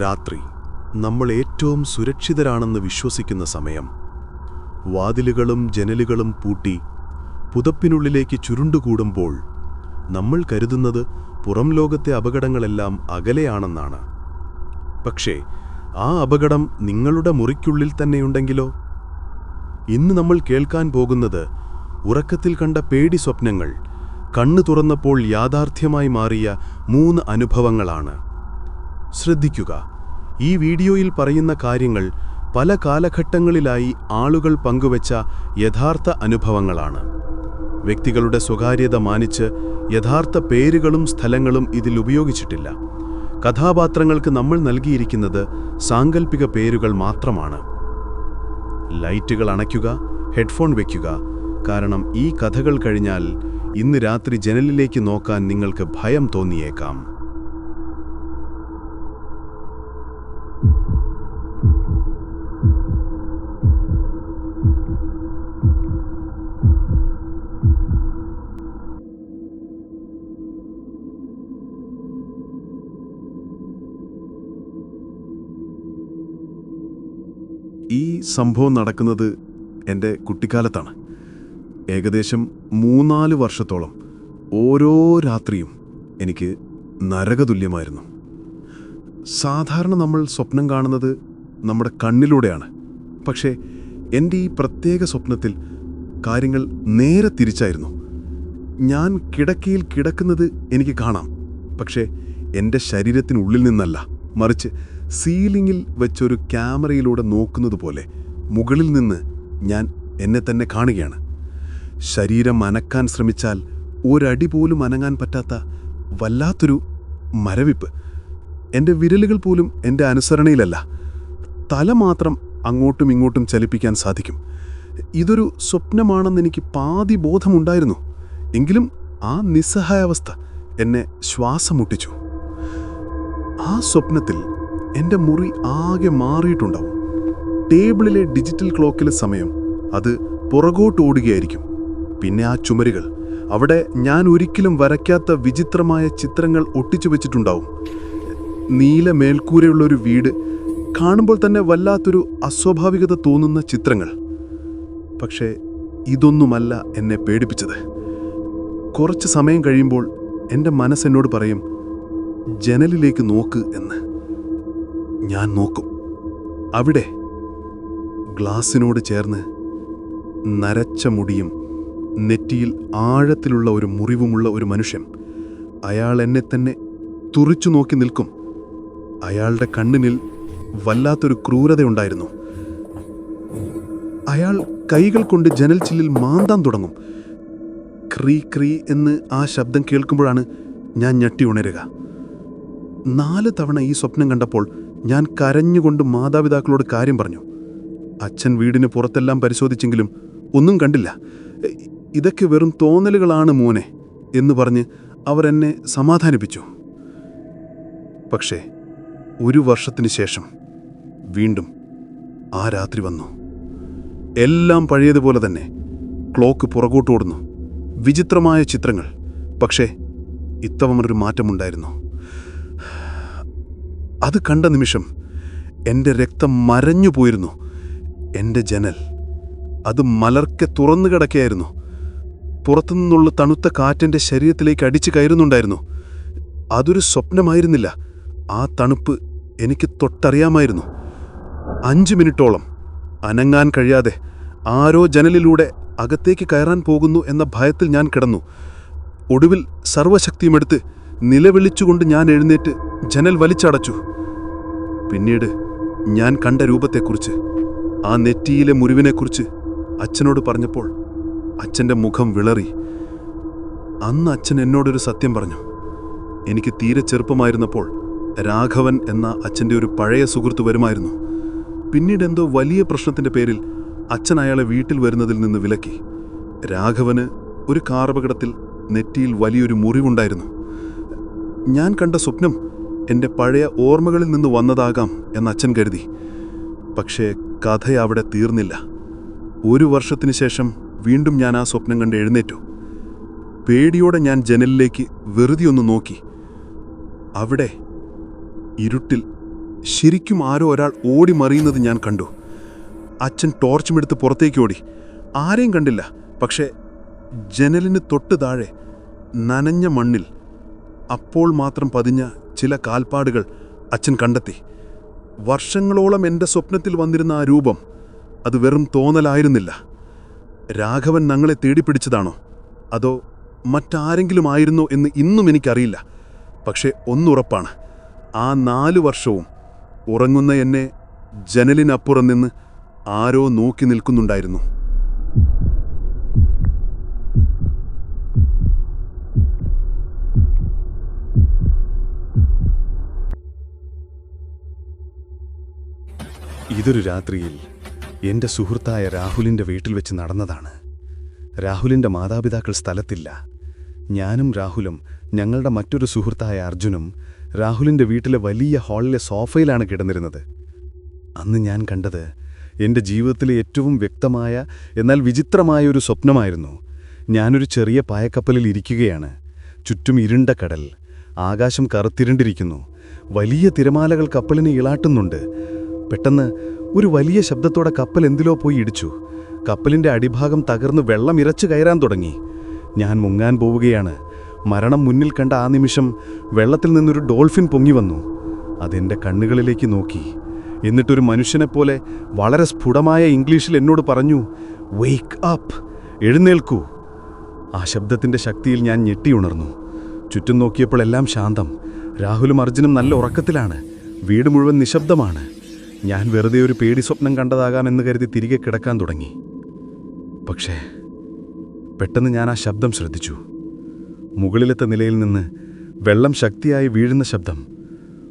രാത്രി നമ്മൾ ഏറ്റവും സുരക്ഷിതരാണെന്ന് വിശ്വസിക്കുന്ന സമയം. വാതിലുകളും ജനലുകളും പൂട്ടി പുതപ്പിനുള്ളിലേക്ക് ചുരുണ്ടുകൂടുമ്പോൾ നമ്മൾ കരുതുന്നത് പുറം ലോകത്തെ അപകടങ്ങളെല്ലാം അകലെയാണെന്നാണ്. പക്ഷേ ആ അപകടം നിങ്ങളുടെ മുറിക്കുള്ളിൽ തന്നെയുണ്ടെങ്കിലോ? ഇന്ന് നമ്മൾ കേൾക്കാൻ പോകുന്നത് ഉറക്കത്തിൽ കണ്ട പേടി സ്വപ്നങ്ങൾ കണ്ണു തുറന്നപ്പോൾ യാഥാർത്ഥ്യമായി മാറിയ മൂന്ന് അനുഭവങ്ങളാണ്. ശ്രദ്ധിക്കുക. ഈ വീഡിയോയിൽ പറയുന്ന കാര്യങ്ങൾ പല കാലഘട്ടങ്ങളിലായി ആളുകൾ പങ്കുവച്ച യഥാർത്ഥ അനുഭവങ്ങളാണ്. വ്യക്തികളുടെ സ്വകാര്യത മാനിച്ച് യഥാർത്ഥ പേരുകളും സ്ഥലങ്ങളും ഇതിൽ ഉപയോഗിച്ചിട്ടില്ല. കഥാപാത്രങ്ങൾക്ക് നമ്മൾ നൽകിയിരിക്കുന്നത് സാങ്കൽപ്പിക പേരുകൾ മാത്രമാണ്. ലൈറ്റുകൾ അണയ്ക്കുക ഹെഡ്ഫോൺ വയ്ക്കുക കാരണം ഈ കഥകൾ കഴിഞ്ഞാൽ ഇന്ന് രാത്രി ജനലിലേക്ക് നോക്കാൻ നിങ്ങൾക്ക് ഭയം തോന്നിയേക്കാം. സംഭവം നടക്കുന്നത് എന്റെ കുട്ടിക്കാലത്താണ്. ഏകദേശം മൂന്നാൽ വർഷത്തോളം ഓരോ രാത്രിയും എനിക്ക് നരകതുല്യമായിരുന്നു. സാധാരണ നമ്മൾ സ്വപ്നം കാണുന്നത് നമ്മുടെ കണ്ണിലൂടെയാണ്. പക്ഷേ എന്റെ ഈ പ്രത്യേക സ്വപ്നത്തിൽ കാര്യങ്ങൾ നേരെ തിരിച്ചായിരുന്നു. ഞാൻ കിടക്കയിൽ കിടക്കുന്നത് എനിക്ക് കാണാം. പക്ഷേ എന്റെ ശരീരത്തിനുള്ളിൽ നിന്നല്ല. മറിച്ച് സീലിംഗിൽ വെച്ചൊരു ക്യാമറയിലൂടെ നോക്കുന്നത് പോലെ മുകളിൽ നിന്ന് ഞാൻ എന്നെ തന്നെ കാണുകയാണ്. ശരീരം അനക്കാൻ ശ്രമിച്ചാൽ ഒരടി പോലും അനങ്ങാൻ പറ്റാത്ത വല്ലാത്തൊരു മരവിപ്പ്. എന്റെ വിരലുകൾ പോലും എന്റെ അനുസരണയിലല്ല. തല മാത്രം അങ്ങോട്ടും ഇങ്ങോട്ടും ചലിപ്പിക്കാൻ സാധിക്കും. ഇതൊരു സ്വപ്നമാണെന്ന് എനിക്ക് പാതി ബോധമുണ്ടായിരുന്നു. എങ്കിലും ആ നിസ്സഹായാവസ്ഥ എന്നെ ശ്വാസം മുട്ടിച്ചു ആ സ്വപ്നത്തിൽ എന്റെ മുറി ആകെ മാറിയിട്ടുണ്ടാവും. ടേബിളിലെ ഡിജിറ്റൽ ക്ലോക്കിലെ സമയം അത് പുറകോട്ട് ഓടുകയായിരിക്കും. പിന്നെ ആ ചുമരുകൾ. അവിടെ ഞാൻ ഒരിക്കലും വരയ്ക്കാത്ത വിചിത്രമായ ചിത്രങ്ങൾ ഒട്ടിച്ചു വെച്ചിട്ടുണ്ടാവും. നീല മേൽക്കൂരയുള്ള ഒരു വീട് കാണുമ്പോൾ തന്നെ വല്ലാത്തൊരു അസ്വാഭാവികത തോന്നുന്ന ചിത്രങ്ങൾ. പക്ഷേ ഇതൊന്നുമല്ല എന്നെ പേടിപ്പിച്ചത്. കുറച്ച് സമയം കഴിയുമ്പോൾ എന്റെ മനസ്സെന്നോട് പറയും ജനലിലേക്ക് നോക്ക് എന്ന്. ഞാൻ നോക്കും. അവിടെ ഗ്ലാസിനോട് ചേർന്ന് നരച്ച മുടിയും നെറ്റിയിൽ ആഴത്തിലുള്ള ഒരു മുറിവുമുള്ള ഒരു മനുഷ്യൻ അയാൾ എന്നെ തന്നെ തുറിച്ചു നോക്കി നിൽക്കും. അയാളുടെ കണ്ണിനിൽ വല്ലാത്തൊരു ക്രൂരതയുണ്ടായിരുന്നു. അയാൾ കൈകൾ കൊണ്ട് ജനൽ ചില്ലിൽ മാന്താൻ തുടങ്ങും. ക്രീ ക്രീ എന്ന് ആ ശബ്ദം കേൾക്കുമ്പോഴാണ് ഞാൻ ഞെട്ടി ഉണരുക. നാല് തവണ ഈ സ്വപ്നം കണ്ടപ്പോൾ ഞാൻ കരഞ്ഞുകൊണ്ട് മാതാപിതാക്കളോട് കാര്യം പറഞ്ഞു. അച്ഛൻ വീടിന് പുറത്തെല്ലാം പരിശോധിച്ചെങ്കിലും ഒന്നും കണ്ടില്ല. ഇതൊക്കെ വെറും തോന്നലുകളാണ് മോനെ എന്ന് പറഞ്ഞ് അവർ എന്നെ സമാധാനിപ്പിച്ചു. പക്ഷേ ഒരു വർഷത്തിന് ശേഷം വീണ്ടും ആ രാത്രി വന്നു. എല്ലാം പഴയതുപോലെ തന്നെ. ക്ലോക്ക് പുറകോട്ട് ഓടുന്നു. വിചിത്രമായ ചിത്രങ്ങൾ. പക്ഷേ ഇത്തവണ ഒരു മാറ്റമുണ്ടായിരുന്നു. അത് കണ്ട നിമിഷം എന്റെ രക്തം മരഞ്ഞു പോയിരുന്നു. എന്റെ ജനൽ അത് മലർക്കെ തുറന്നു കിടക്കുകയായിരുന്നു പുറത്തുനിന്നുള്ള തണുത്ത കാറ്റെന്റെ ശരീരത്തിലേക്ക് അടിച്ചു കയറുന്നുണ്ടായിരുന്നു. അതൊരു സ്വപ്നമായിരുന്നില്ല. ആ തണുപ്പ് എനിക്ക് തൊട്ടറിയാമായിരുന്നു. അഞ്ച് മിനിറ്റോളം അനങ്ങാൻ കഴിയാതെ ആരോ ജനലിലൂടെ അകത്തേക്ക് കയറാൻ പോകുന്നു എന്ന ഭയത്തിൽ ഞാൻ കിടന്നു. ഒടുവിൽ സർവശക്തിയുമെടുത്ത് നിലവിളിച്ചുകൊണ്ട് ഞാൻ എഴുന്നേറ്റ് ജനൽ വലിച്ചടച്ചു. പിന്നീട് ഞാൻ കണ്ട രൂപത്തെക്കുറിച്ച് ആ നെറ്റിയിലെ മുറിവിനെക്കുറിച്ച് അച്ഛനോട് പറഞ്ഞപ്പോൾ അച്ഛന്റെ മുഖം വിളറി. അന്ന് അച്ഛൻ എന്നോടൊരു സത്യം പറഞ്ഞു. എനിക്ക് തീരെ ചെറുപ്പമായിരുന്നപ്പോൾ രാഘവൻ എന്ന അച്ഛന്റെ ഒരു പഴയ സുഹൃത്ത് വരുമായിരുന്നു. പിന്നീട് എന്തോ വലിയ പ്രശ്നത്തിന്റെ പേരിൽ അച്ഛൻ അയാളെ വീട്ടിൽ വരുന്നതിൽ നിന്ന് വിലക്കി. രാഘവന് ഒരു കാറപകടത്തിൽ നെറ്റിയിൽ വലിയൊരു മുറിവുണ്ടായിരുന്നു. ഞാൻ കണ്ട സ്വപ്നം എന്റെ പഴയ ഓർമ്മകളിൽ നിന്ന് വന്നതാകാം എന്ന് അച്ഛൻ കരുതി. പക്ഷേ കഥ അവിടെ തീർന്നില്ല. ഒരു വർഷത്തിന് ശേഷം വീണ്ടും ഞാൻ ആ സ്വപ്നം കണ്ട് എഴുന്നേറ്റു. പേടിയോടെ ഞാൻ ജനലിലേക്ക് വെറുതെ ഒന്ന് നോക്കി. അവിടെ ഇരുട്ടിൽ ശരിക്കും ആരോ ഒരാൾ ഓടി മറിയുന്നത് ഞാൻ കണ്ടു. അച്ഛൻ ടോർച്ചുമെടുത്ത് പുറത്തേക്ക് ഓടി. ആരെയും കണ്ടില്ല. പക്ഷേ ജനലിന് തൊട്ട് താഴെ നനഞ്ഞ മണ്ണിൽ അപ്പോൾ മാത്രം പതിഞ്ഞ ചില കാൽപ്പാടുകൾ അച്ഛൻ കണ്ടെത്തി. വർഷങ്ങളോളം എന്റെ സ്വപ്നത്തിൽ വന്നിരുന്ന ആ രൂപം അത് വെറും തോന്നലായിരുന്നില്ല. രാഘവൻ ഞങ്ങളെ തേടിപ്പിടിച്ചതാണോ? അതോ മറ്റാരെങ്കിലും ആയിരുന്നോ എന്ന് ഇന്നും എനിക്കറിയില്ല. പക്ഷേ ഒന്നുറപ്പാണ് ആ നാലു വർഷവും ഉറങ്ങുന്ന എന്നെ ജനലിനപ്പുറം നിന്ന് ആരോ നോക്കി നിൽക്കുന്നുണ്ടായിരുന്നു. ഇതൊരു രാത്രിയിൽ എന്റെ സുഹൃത്തായ രാഹുലിന്റെ വീട്ടിൽ വെച്ച് നടന്നതാണ്. രാഹുലിന്റെ മാതാപിതാക്കൾ സ്ഥലത്തില്ല. ഞാനും രാഹുലും ഞങ്ങളുടെ മറ്റൊരു സുഹൃത്തായ അർജുനും രാഹുലിന്റെ വീട്ടിലെ വലിയ ഹാളിലെ സോഫയിലാണ് കിടന്നിരുന്നത്. അന്ന് ഞാൻ കണ്ടത് എന്റെ ജീവിതത്തിലെ ഏറ്റവും വ്യക്തമായ എന്നാൽ വിചിത്രമായ ഒരു സ്വപ്നമായിരുന്നു. ഞാനൊരു ചെറിയ പായക്കപ്പലിൽ ഇരിക്കുകയാണ്. ചുറ്റും ഇരുണ്ട കടൽ ആകാശം കറുത്തിരുണ്ടിരിക്കുന്നു. വലിയ തിരമാലകൾ കപ്പലിനെ ഇളാട്ടുന്നുണ്ട്. പെട്ടെന്ന് ഒരു വലിയ ശബ്ദത്തോടെ കപ്പൽ എന്തിലോ പോയി ഇടിച്ചു. കപ്പലിന്റെ അടിഭാഗം തകർന്ന് വെള്ളം ഇരച്ചു കയറാൻ തുടങ്ങി. ഞാൻ മുങ്ങാൻ പോവുകയാണ്. മരണം മുന്നിൽ കണ്ട ആ നിമിഷം വെള്ളത്തിൽ നിന്നൊരു ഡോൾഫിൻ പൊങ്ങി വന്നു. അതെന്റെ കണ്ണുകളിലേക്ക് നോക്കി. എന്നിട്ടൊരു മനുഷ്യനെപ്പോലെ വളരെ സ്ഫുടമായ ഇംഗ്ലീഷിൽ എന്നോട് പറഞ്ഞു വെയ്ക്ക് അപ്പ് എഴുന്നേൽക്കൂ. ആ ശബ്ദത്തിന്റെ ശക്തിയിൽ ഞാൻ ഞെട്ടിയുണർന്നു ചുറ്റും നോക്കിയപ്പോൾ എല്ലാം ശാന്തം. രാഹുലും അർജുനും നല്ല ഉറക്കത്തിലാണ്. വീട് മുഴുവൻ നിശബ്ദമാണ്. ഞാൻ വെറുതെ ഒരു പേടി സ്വപ്നം കണ്ടതാകാമെന്ന് കരുതി തിരികെ കിടക്കാൻ തുടങ്ങി. പക്ഷേ പെട്ടെന്ന് ഞാൻ ആ ശബ്ദം ശ്രദ്ധിച്ചു. മുകളിലത്തെ നിലയിൽ നിന്ന് വെള്ളം ശക്തിയായി വീഴുന്ന ശബ്ദം.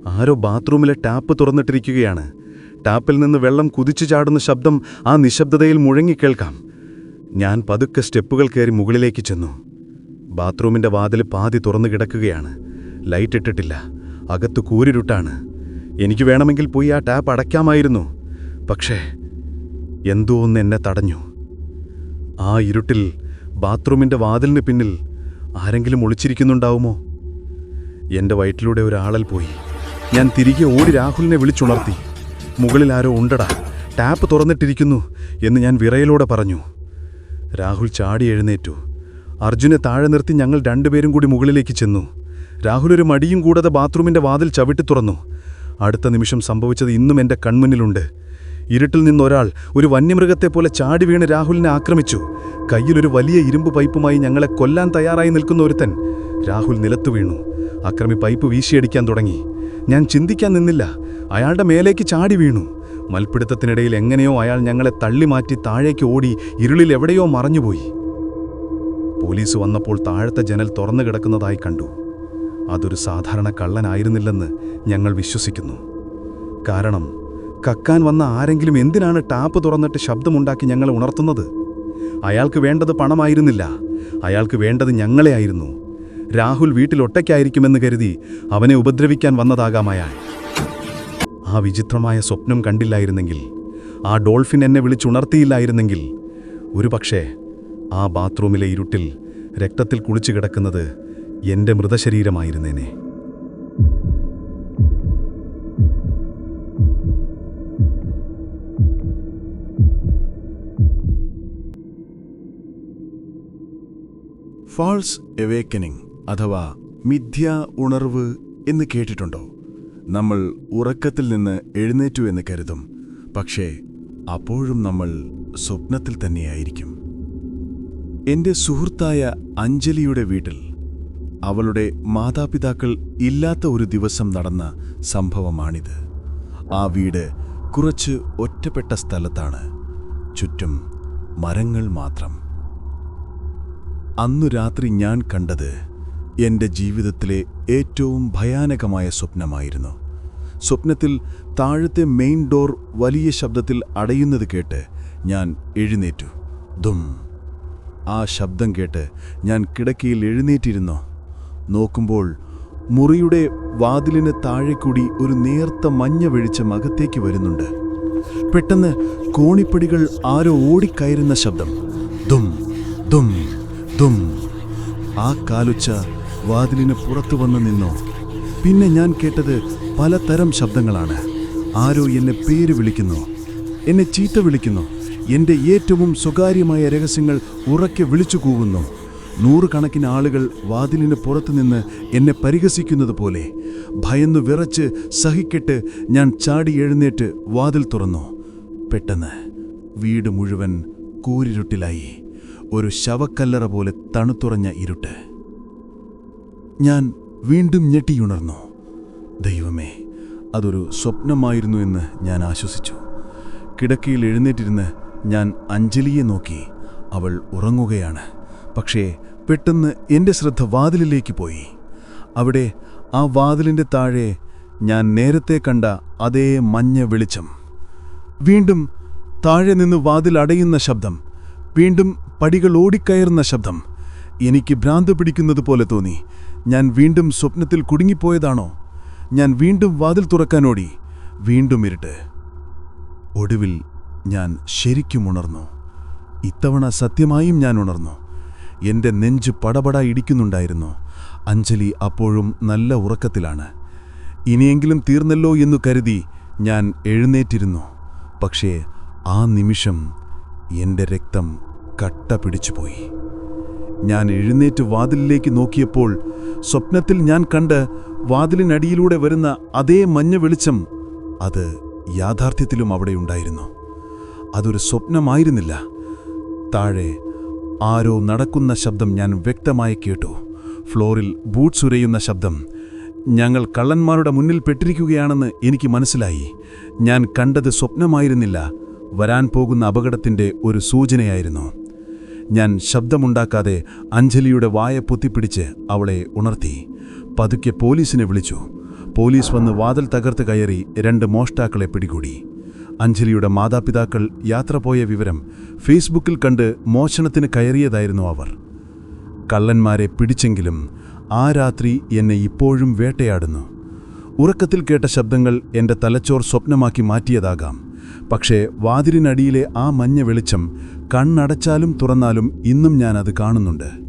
ആരോ ബാത്റൂമിലെ ടാപ്പ് തുറന്നിട്ടിരിക്കുകയാണ്. ടാപ്പിൽ നിന്ന് വെള്ളം കുതിച്ചു ചാടുന്ന ശബ്ദം ആ നിശബ്ദതയിൽ മുഴങ്ങിക്കേൾക്കാം ഞാൻ പതുക്കെ സ്റ്റെപ്പുകൾ കയറി മുകളിലേക്ക് ചെന്നു. ബാത്റൂമിന്റെ വാതിൽ പാതി തുറന്നു കിടക്കുകയാണ്. ലൈറ്റ് ഇട്ടിട്ടില്ല. അകത്ത് കൂരിരുട്ടാണ്. എനിക്ക് വേണമെങ്കിൽ പോയി ആ ടാപ്പ് അടയ്ക്കാമായിരുന്നു. പക്ഷേ എന്തോ ഒന്ന് എന്നെ തടഞ്ഞു. ആ ഇരുട്ടിൽ ബാത്റൂമിന്റെ വാതിലിന് പിന്നിൽ ആരെങ്കിലും ഒളിച്ചിരിക്കുന്നുണ്ടാവുമോ? എന്റെ വയറ്റിലൂടെ ഒരാളൽ പോയി. ഞാൻ തിരികെ ഓടി രാഹുലിനെ വിളിച്ചുണർത്തി. മുകളിൽ ആരോ ഉണ്ടടാ ടാപ്പ് തുറന്നിട്ടിരിക്കുന്നു എന്ന് ഞാൻ വിറയലോടെ പറഞ്ഞു. രാഹുൽ ചാടി എഴുന്നേറ്റു. അർജുനെ താഴെ നിർത്തി ഞങ്ങൾ രണ്ടുപേരും കൂടി മുകളിലേക്ക് ചെന്നു. രാഹുൽ ഒരു മടിയും കൂടാതെ ബാത്റൂമിന്റെ വാതിൽ ചവിട്ടി തുറന്നു. അടുത്ത നിമിഷം സംഭവിച്ചത് ഇന്നും എന്റെ കൺമുന്നിലുണ്ട്. ഇരുട്ടിൽ നിന്നൊരാൾ ഒരു വന്യമൃഗത്തെ പോലെ ചാടി വീണ് രാഹുലിനെ ആക്രമിച്ചു. കയ്യിലൊരു വലിയ ഇരുമ്പ് പൈപ്പുമായി ഞങ്ങളെ കൊല്ലാൻ തയ്യാറായി നിൽക്കുന്ന ഒരുത്തൻ രാഹുൽ നിലത്തു വീണു. അക്രമി പൈപ്പ് വീശിയടിക്കാൻ തുടങ്ങി. ഞാൻ ചിന്തിക്കാൻ നിന്നില്ല. അയാളുടെ മേലേക്ക് ചാടി വീണു. മൽപ്പിടുത്തത്തിനിടയിൽ എങ്ങനെയോ അയാൾ ഞങ്ങളെ തള്ളി മാറ്റി താഴേക്ക് ഓടി ഇരുളിൽ എവിടെയോ മറഞ്ഞുപോയി. പോലീസ് വന്നപ്പോൾ താഴത്തെ ജനൽ തുറന്നു കിടക്കുന്നതായി കണ്ടു. അതൊരു സാധാരണ കള്ളനായിരുന്നില്ലെന്ന് ഞങ്ങൾ വിശ്വസിക്കുന്നു. കാരണം കക്കാൻ വന്ന ആരെങ്കിലും എന്തിനാണ് ടാപ്പ് തുറന്നിട്ട് ശബ്ദമുണ്ടാക്കി ഞങ്ങളെ ഉണർത്തുന്നത്? അയാൾക്ക് വേണ്ടത് പണമായിരുന്നില്ല. അയാൾക്ക് വേണ്ടത് ഞങ്ങളെയായിരുന്നു രാഹുൽ വീട്ടിൽ ഒറ്റയ്ക്കായിരിക്കുമെന്ന് കരുതി അവനെ ഉപദ്രവിക്കാൻ വന്നതാകാം അയാൾ. ആ വിചിത്രമായ സ്വപ്നം കണ്ടില്ലായിരുന്നെങ്കിൽ ആ ഡോൾഫിൻ എന്നെ വിളിച്ചുണർത്തിയില്ലായിരുന്നെങ്കിൽ ഒരുപക്ഷേ ആ ബാത്റൂമിലെ ഇരുട്ടിൽ രക്തത്തിൽ കുളിച്ചു കിടക്കുന്നത് എന്റെ മൃതശരീരമായിരുന്നേനെ. ഫാൾസ് എവേക്കനിങ് അഥവാ മിഥ്യ ഉണർവ് എന്ന് കേട്ടിട്ടുണ്ടോ? നമ്മൾ ഉറക്കത്തിൽ നിന്ന് എഴുന്നേറ്റു എന്ന് കരുതും. പക്ഷേ അപ്പോഴും നമ്മൾ സ്വപ്നത്തിൽ തന്നെയായിരിക്കും. എന്റെ സുഹൃത്തായ അഞ്ജലിയുടെ വീട്ടിൽ അവളുടെ മാതാപിതാക്കൾ ഇല്ലാത്ത ഒരു ദിവസം നടന്ന സംഭവമാണിത്. ആ വീട് കുറച്ച് ഒറ്റപ്പെട്ട സ്ഥലത്താണ്. ചുറ്റും മരങ്ങൾ മാത്രം. അന്നു രാത്രി ഞാൻ കണ്ടത് എന്റെ ജീവിതത്തിലെ ഏറ്റവും ഭയാനകമായ സ്വപ്നമായിരുന്നു. സ്വപ്നത്തിൽ താഴത്തെ മെയിൻ ഡോർ വലിയ ശബ്ദത്തിൽ അടയുന്നത് കേട്ട് ഞാൻ എഴുന്നേറ്റു. ദും. ആ ശബ്ദം കേട്ട് ഞാൻ കിടക്കയിൽ എഴുന്നേറ്റിരുന്നു. നോക്കുമ്പോൾ മുറിയുടെ വാതിലിന് താഴെ കൂടി ഒരു നേർത്ത മഞ്ഞ വെളിച്ചം അകത്തേക്ക് വരുന്നുണ്ട്. പെട്ടെന്ന് കോണിപ്പടികൾ ആരോ ഓടിക്കയറുന്ന ശബ്ദം. ദും ദും ദും. ആ കാലുച്ച വാതിലിന് പുറത്തു വന്നു നിന്നു? പിന്നെ ഞാൻ കേട്ടത് പലതരം ശബ്ദങ്ങളാണ്. ആരോ എന്നെ പേര് വിളിക്കുന്നു. എന്നെ ചീത്ത വിളിക്കുന്നു. എന്റെ ഏറ്റവും സ്വകാര്യമായ രഹസ്യങ്ങൾ ഉറക്കെ വിളിച്ചു കൂവുന്നു. നൂറുകണക്കിന് ആളുകൾ വാതിലിന് പുറത്തുനിന്ന് എന്നെ പരിഹസിക്കുന്നത് പോലെ. ഭയന്നു വിറച്ച് സഹിക്കിട്ട് ഞാൻ ചാടി എഴുന്നേറ്റ് വാതിൽ തുറന്നു. പെട്ടെന്ന് വീട് മുഴുവൻ കൂരിരുട്ടിലായി. ഒരു ശവക്കല്ലറ പോലെ തണുത്തുറഞ്ഞ ഇരുട്ട്. ഞാൻ വീണ്ടും ഞെട്ടിയുണർന്നു. ദൈവമേ അതൊരു സ്വപ്നമായിരുന്നു എന്ന് ഞാൻ ആശ്വസിച്ചു. കിടക്കയിൽ എഴുന്നേറ്റിരുന്ന് ഞാൻ അഞ്ജലിയെ നോക്കി. അവൾ ഉറങ്ങുകയാണ്. പക്ഷേ പെട്ടെന്ന് എന്റെ ശ്രദ്ധ വാതിലിലേക്ക് പോയി. അവിടെ ആ വാതിലിന്റെ താഴെ ഞാൻ നേരത്തെ കണ്ട അതേ മഞ്ഞ വെളിച്ചം. വീണ്ടും താഴെ നിന്ന് വാതിൽ അടയുന്ന ശബ്ദം വീണ്ടും പടികൾ ഓടിക്കയറുന്ന ശബ്ദം എനിക്ക് ഭ്രാന്ത് പിടിക്കുന്നത് പോലെ തോന്നി. ഞാൻ വീണ്ടും സ്വപ്നത്തിൽ കുടുങ്ങിപ്പോയതാണോ? ഞാൻ വീണ്ടും വാതിൽ തുറക്കാനോടി വീണ്ടും ഇരുട്ട്. ഒടുവിൽ ഞാൻ ശരിക്കും ഉണർന്നു. ഇത്തവണ സത്യമായും ഞാൻ ഉണർന്നു. എന്റെ നെഞ്ച് പടപട ഇടിക്കുന്നുണ്ടായിരുന്നു. അഞ്ജലി അപ്പോഴും നല്ല ഉറക്കത്തിലാണ്. ഇനിയെങ്കിലും തീർന്നല്ലോ എന്നു കരുതി ഞാൻ എഴുന്നേറ്റിരുന്നു. പക്ഷേ ആ നിമിഷം എന്റെ രക്തം കട്ട പിടിച്ചുപോയി. ഞാൻ എഴുന്നേറ്റ് വാതിലിലേക്ക് നോക്കിയപ്പോൾ സ്വപ്നത്തിൽ ഞാൻ കണ്ട് വാതിലിനടിയിലൂടെ വരുന്ന അതേ മഞ്ഞ വെളിച്ചം അത് യാഥാർത്ഥ്യത്തിലും അവിടെയുണ്ടായിരുന്നു അതൊരു സ്വപ്നമായിരുന്നില്ല. താഴെ ആരോ നടക്കുന്ന ശബ്ദം ഞാൻ വ്യക്തമായി കേട്ടു. ഫ്ലോറിൽ ബൂട്ട്സ് ഉരയുന്ന ശബ്ദം. ഞങ്ങൾ കള്ളന്മാരുടെ മുന്നിൽ പെട്ടിരിക്കുകയാണെന്ന് എനിക്ക് മനസ്സിലായി. ഞാൻ കണ്ടത് സ്വപ്നമായിരുന്നില്ല. വരാൻ പോകുന്ന അപകടത്തിന്റെ ഒരു സൂചനയായിരുന്നു. ഞാൻ ശബ്ദമുണ്ടാക്കാതെ അഞ്ജലിയുടെ വായ പൊത്തിപ്പിടിച്ച് അവളെ ഉണർത്തി. പതുക്കെ പോലീസിനെ വിളിച്ചു. പോലീസ് വന്ന് വാതിൽ തകർത്ത് കയറി രണ്ട് മോഷ്ടാക്കളെ പിടികൂടി. അഞ്ജലിയുടെ മാതാപിതാക്കൾ യാത്ര പോയ വിവരം ഫേസ്ബുക്കിൽ കണ്ട് മോഷണത്തിന് കയറിയതായിരുന്നു അവർ. കള്ളന്മാരെ പിടിച്ചെങ്കിലും ആ രാത്രി എന്നെ ഇപ്പോഴും വേട്ടയാടുന്നു. ഉറക്കത്തിൽ കേട്ട ശബ്ദങ്ങൾ എന്റെ തലച്ചോർ സ്വപ്നമാക്കി മാറ്റിയതാകാം. പക്ഷേ വാതിലിനടിയിലെ ആ മഞ്ഞ വെളിച്ചം കണ്ണടച്ചാലും തുറന്നാലും ഇന്നും ഞാനത് കാണുന്നുണ്ട്.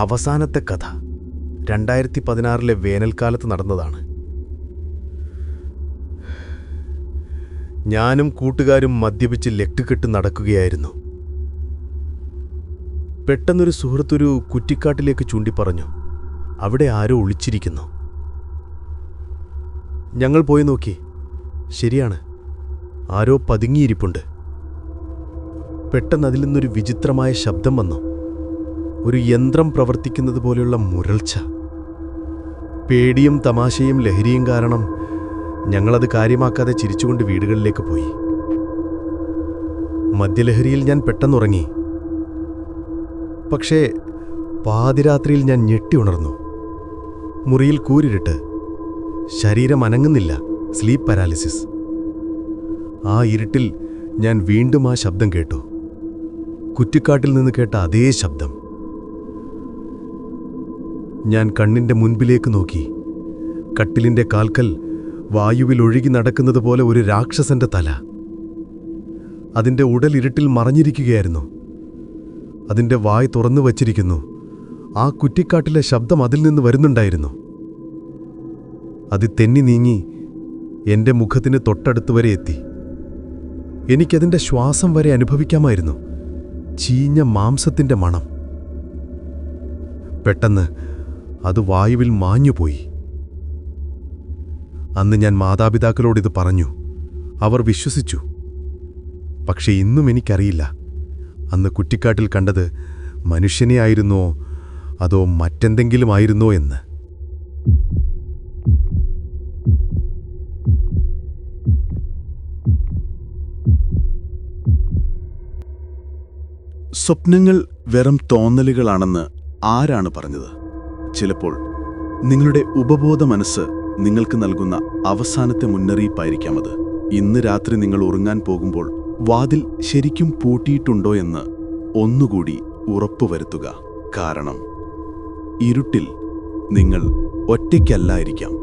അവസാനത്തെ കഥ രണ്ടായിരത്തി പതിനാറിലെ വേനൽക്കാലത്ത് നടന്നതാണ്. ഞാനും കൂട്ടുകാരും മദ്യപിച്ച് ലെട്ടുകെട്ട് നടക്കുകയായിരുന്നു. പെട്ടെന്നൊരു സുഹൃത്തൊരു കുറ്റിക്കാട്ടിലേക്ക് ചൂണ്ടിപ്പറഞ്ഞു. അവിടെ ആരോ ഒളിച്ചിരിക്കുന്നു. ഞങ്ങൾ പോയി നോക്കി. ശരിയാണ്. ആരോ പതുങ്ങിയിരിപ്പുണ്ട്. പെട്ടെന്ന് അതിൽ നിന്നൊരു വിചിത്രമായ ശബ്ദം വന്നു. ഒരു യന്ത്രം പ്രവർത്തിക്കുന്നത് പോലെയുള്ള മുരൾച്ച. പേടിയും തമാശയും ലഹരിയും കാരണം ഞങ്ങളത് കാര്യമാക്കാതെ ചിരിച്ചുകൊണ്ട് വീടുകളിലേക്ക് പോയി. മദ്യലഹരിയിൽ ഞാൻ പെട്ടെന്നുറങ്ങി. പക്ഷേ പാതിരാത്രിയിൽ ഞാൻ ഞെട്ടി ഉണർന്നു. മുറിയിൽ കൂരിരുട്ട്. ശരീരം അനങ്ങുന്നില്ല. Sleep paralysis. ആ ഇരുട്ടിൽ ഞാൻ വീണ്ടും ആ ശബ്ദം കേട്ടു. കുറ്റിക്കാട്ടിൽ നിന്ന് കേട്ട അതേ ശബ്ദം. ഞാൻ കണ്ണിന്റെ മുൻപിലേക്ക് നോക്കി. കട്ടിലിന്റെ കാൽക്കൽ വായുവിൽ ഒഴുകി നടക്കുന്നത് പോലെ ഒരു രാക്ഷസന്റെ തല. അതിന്റെ ഉടൽ ഇരുട്ടിൽ മറഞ്ഞിരിക്കുകയായിരുന്നു. അതിന്റെ വായ് തുറന്നു വച്ചിരിക്കുന്നു. ആ കുറ്റിക്കാട്ടിലെ ശബ്ദം അതിൽ നിന്ന് വരുന്നുണ്ടായിരുന്നു. അത് തെന്നി നീങ്ങി എന്റെ മുഖത്തിന് തൊട്ടടുത്ത് വരെ എത്തി. എനിക്കതിന്റെ ശ്വാസം വരെ അനുഭവിക്കാമായിരുന്നു. ചീഞ്ഞ മാംസത്തിന്റെ മണം. പെട്ടെന്ന് അത് വായുവിൽ മാഞ്ഞുപോയി. അന്ന് ഞാൻ മാതാപിതാക്കളോട് ഇത് പറഞ്ഞു. അവർ വിശ്വസിച്ചു. പക്ഷേ ഇന്നും എനിക്കറിയില്ല. അന്ന് കുറ്റിക്കാട്ടിൽ കണ്ടത് മനുഷ്യനെ ആയിരുന്നോ അതോ മറ്റെന്തെങ്കിലും ആയിരുന്നോ എന്ന്. സ്വപ്നങ്ങൾ വെറും തോന്നലുകളാണെന്ന് ആരാണ് പറഞ്ഞത്? ചിലപ്പോൾ നിങ്ങളുടെ ഉപബോധ മനസ്സ് നിങ്ങൾക്ക് നൽകുന്ന അവസാനത്തെ മുന്നറിയിപ്പായിരിക്കാം അത്. ഇന്ന് രാത്രി നിങ്ങൾ ഉറങ്ങാൻ പോകുമ്പോൾ വാതിൽ ശരിക്കും പൂട്ടിയിട്ടുണ്ടോ എന്ന് ഒന്നുകൂടി ഉറപ്പുവരുത്തുക. കാരണം ഇരുട്ടിൽ നിങ്ങൾ ഒറ്റയ്ക്കല്ലായിരിക്കാം.